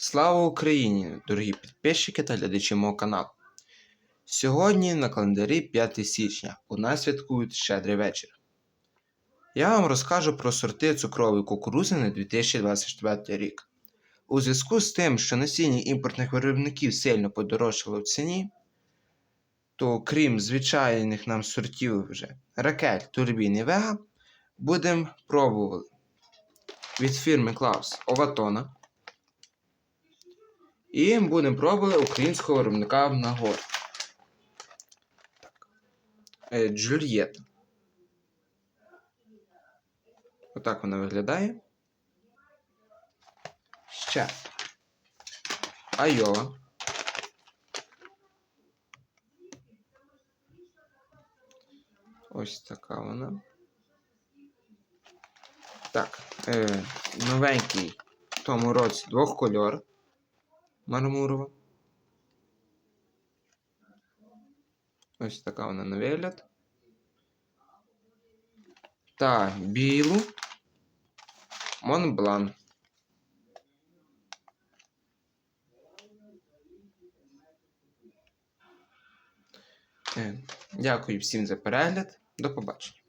Слава Україні, дорогі підписчики та глядачі мого каналу. Сьогодні на календарі 5 січня. У нас святкують щедрий вечір. Я вам розкажу про сорти цукрової кукурузи на 2024 рік. У зв'язку з тим, що насіння імпортних виробників сильно подорожчало в ціні, то крім звичайних нам сортів вже ракель, турбін і вега, будемо пробувати від фірми Клаус Оватона. І будемо пробувати українського виробника Нагор. Так. Е, Джульєта. Отак вона виглядає. Ще. Айова. Ось така вона. Так. Е, новенький в тому році двох кольор. Мармурова. Ось така вона на вигляд. Та білу. Монблан. Е, Дякую всім за перегляд. До побачення.